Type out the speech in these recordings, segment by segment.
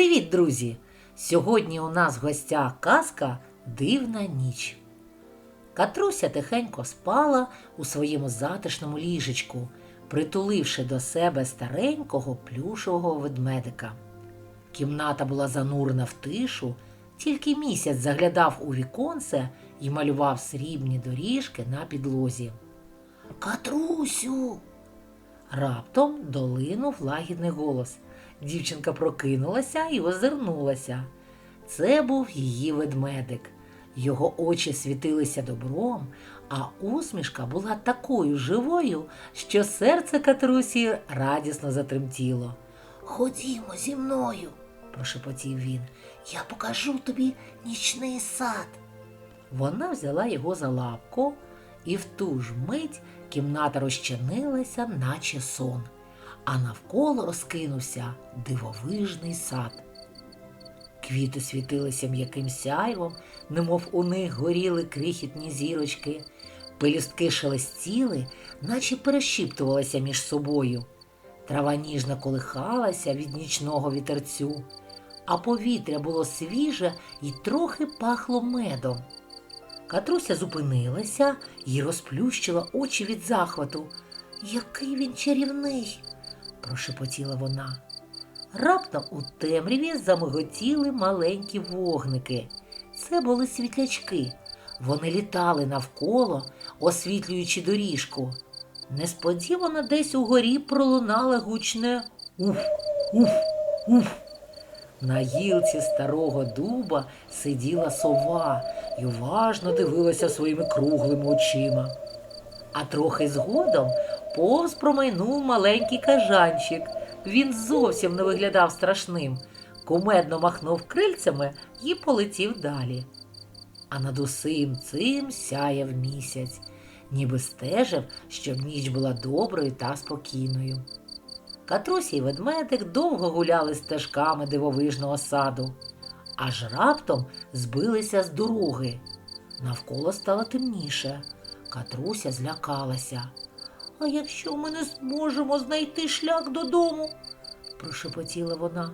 Привіт, друзі! Сьогодні у нас в гостях казка Дивна ніч. Катруся тихенько спала у своєму затишному ліжечку, притуливши до себе старенького плюшового ведмедика. Кімната була занурена в тишу, тільки місяць заглядав у віконце і малював срібні доріжки на підлозі. Катрусю. Раптом долинув лагідний голос. Дівчинка прокинулася і озирнулася. Це був її ведмедик. Його очі світилися добром, а усмішка була такою живою, що серце Катрусі радісно затремтіло. Ходімо зі мною, прошепотів він. Я покажу тобі нічний сад. Вона взяла його за лапку, і в ту ж мить кімната розчинилася, наче сон, а навколо розкинувся дивовижний сад. Квіти світилися м'яким сяйвом, немов у них горіли крихітні зірочки, пелюстки шелестіли, наче перешіптувалися між собою. Трава ніжно колихалася від нічного вітерцю, а повітря було свіже і трохи пахло медом. Катруся зупинилася і розплющила очі від захвату. Який він чарівний, прошепотіла вона. Раптом у темряві замиготіли маленькі вогники. Це були світлячки. Вони літали навколо, освітлюючи доріжку. Несподівано десь угорі пролунало гучне уф, уф, уф. На гілці старого дуба сиділа сова і уважно дивилася своїми круглими очима. А трохи згодом повз промайнув маленький кажанчик. Він зовсім не виглядав страшним, кумедно махнув крильцями і полетів далі. А над усім цим сяяв місяць, ніби стежив, щоб ніч була доброю та спокійною. Катруся і ведмедик довго гуляли стежками дивовижного саду, аж раптом збилися з дороги. Навколо стало темніше. Катруся злякалася. А якщо ми не зможемо знайти шлях додому? прошепотіла вона.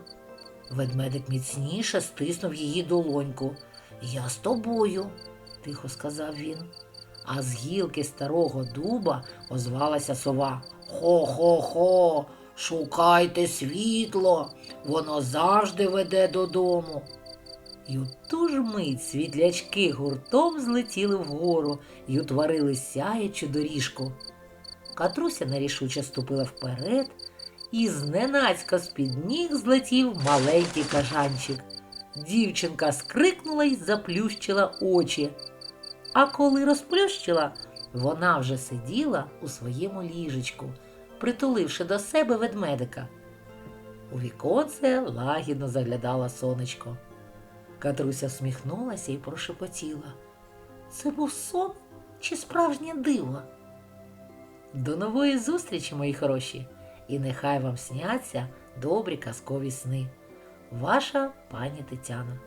Ведмедик міцніше стиснув її долоньку. Я з тобою, тихо сказав він. А з гілки старого дуба озвалася сова. Хо-хо-хо, шукайте світло, воно завжди веде додому. І у ту ж мить світлячки гуртом злетіли вгору і утворили сяючу доріжку. Катруся нерішуче ступила вперед, і зненацька з-під ніг злетів маленький кажанчик. Дівчинка скрикнула й заплющила очі. А коли розплющила, вона вже сиділа у своєму ліжечку, притуливши до себе ведмедика. У віконце лагідно заглядала сонечко. Катруся всміхнулася і прошепотіла. Це був сон чи справжнє диво? До нової зустрічі, мої хороші, і нехай вам сняться добрі казкові сни. Ваша пані Тетяна.